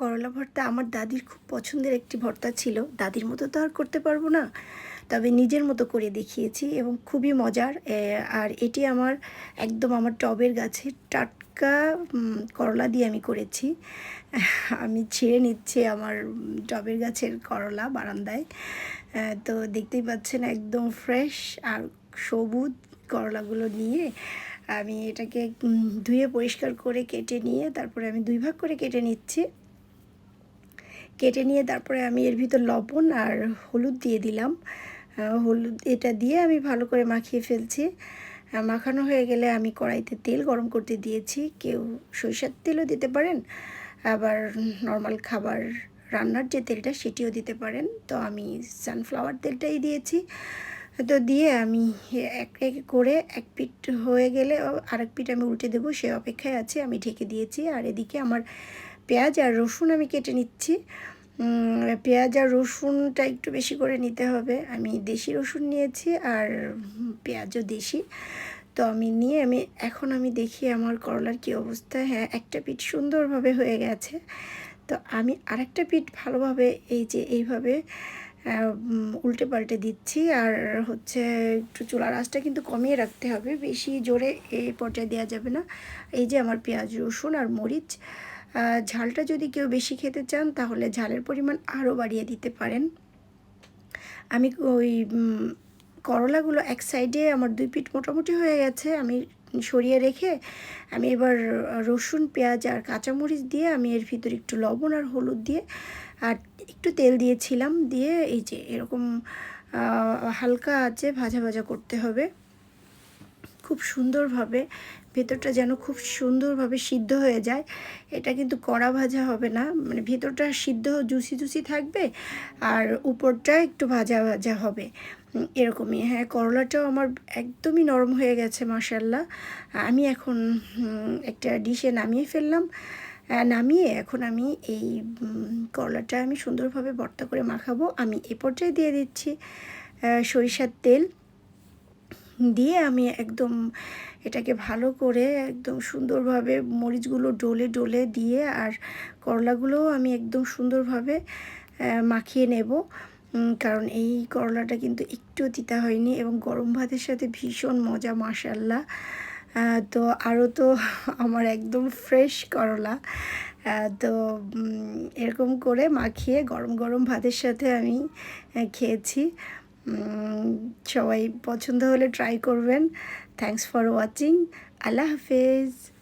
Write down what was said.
করলা ভর্তা আমার দাদির খুব পছন্দের একটি ভর্তা ছিল। দাদির মতো তো আর করতে পারব না। তবে নিজের মতো করে দেখিয়েছি এবং খুবই মজার। আর এটি আমার একদম আমার টবের গাছের টাটকা করলা দিয়ে আমি করেছি। আমি ছিঁড়ে নিচ্ছি আমার টবের গাছের করলা বারান্দায়। তো দেখতেই পাচ্ছেন একদম ফ্রেশ আর সবুজ করলাগুলো নিয়ে আমি এটাকে ধুয়ে পরিষ্কার করে কেটে নিয়ে তারপরে আমি দুই ভাগ করে কেটে নিচ্ছি। কেটে নিয়ে তারপরে আমি এর ভিতর লবণ আর হলুদ দিয়ে দিলাম। হলুদ এটা দিয়ে আমি ভালো করে মাখিয়ে ফেলছি। মাখানো হয়ে গেলে আমি কড়াইতে তেল গরম করতে দিয়েছি। কেউ সরিষার তেলও দিতে পারেন, আবার নর্মাল খাবার রান্নার যে তেলটা সেটিও দিতে পারেন। তো আমি সানফ্লাওয়ার তেলটাই দিয়েছি। তো দিয়ে আমি এক এক করে এক পিট হয়ে গেলে আরেক পিঠ আমি উল্টে দেবো, সে অপেক্ষায় আছে, আমি ঢেকে দিয়েছি। আর এদিকে আমার পেঁয়াজ আর রসুন আমি কেটে নিচ্ছি। পেঁয়াজ আর রসুনটা একটু বেশি করে নিতে হবে। আমি দেশি রসুন নিয়েছি আর পেঁয়াজও দেশি। তো আমি নিয়ে আমি, এখন আমি দেখি আমার করলার কী অবস্থা। হ্যাঁ একটা পিঠ সুন্দরভাবে হয়ে গেছে। তো আমি আরেকটা পিঠ ভালোভাবে এই যে এইভাবে উল্টে পাল্টে দিচ্ছি। আর হচ্ছে একটু চুলার আঁচটা কিন্তু কমিয়ে রাখতে হবে। বেশি জোরে এই পর্যায়ে দেওয়া যাবে না। এই যে আমার পেঁয়াজ, রসুন আর মরিচ। ঝালটা যদি কেউ বেশি খেতে চান, তাহলে ঝালের পরিমাণ আরও বাড়িয়ে দিতে পারেন। আমি ওই করলাগুলো এক সাইডে আমার দুই পিঠ মোটামুটি হয়ে গেছে, আমি সরিয়ে রেখে আমি এবার রসুন, পেঁয়াজ আর কাঁচামরিচ দিয়ে আমি এর ভিতরে একটু লবণ আর হলুদ দিয়ে আর একটু তেল দিয়েছিলাম, দিয়ে এই যে এরকম হালকা আছে ভাজা ভাজা করতে হবে। খুব সুন্দরভাবে, ভেতরটা যেন খুব সুন্দরভাবে সিদ্ধ হয়ে যায়। এটা কিন্তু কড়া ভাজা হবে না মানে ভেতরটা সিদ্ধ, জুসি জুসি থাকবে আর উপরটা একটু ভাজা ভাজা হবে। এরকমই। হ্যাঁ করলাটাও আমার একদমই নরম হয়ে গেছে মাসাল্লাহ আমি এখন একটা ডিশে নামিয়ে ফেললাম। নামিয়ে এখন আমি এই করলাটা আমি সুন্দরভাবে ভর্তা করে মাখাবো। আমি এ পর্যায়ে দিয়ে দিচ্ছি সরিষার তেল। দিয়ে আমি একদম এটাকে ভালো করে একদম সুন্দরভাবে মরিচগুলো ডলে ডলে দিয়ে আর করলাগুলোও আমি একদম সুন্দরভাবে মাখিয়ে নেব। কারণ এই করলাটা কিন্তু একটুও তিতা হয়নি এবং গরম ভাতের সাথে ভীষণ মজা মাসাল্লাহ তো আরও তো আমার একদম ফ্রেশ করলা। তো এরকম করে মাখিয়ে গরম গরম ভাতের সাথে আমি খেয়েছি। সবাই পছন্দ হলে ট্রাই করবেন। থ্যাংকস ফর ওয়াচিং আল্লাহ হাফেজ।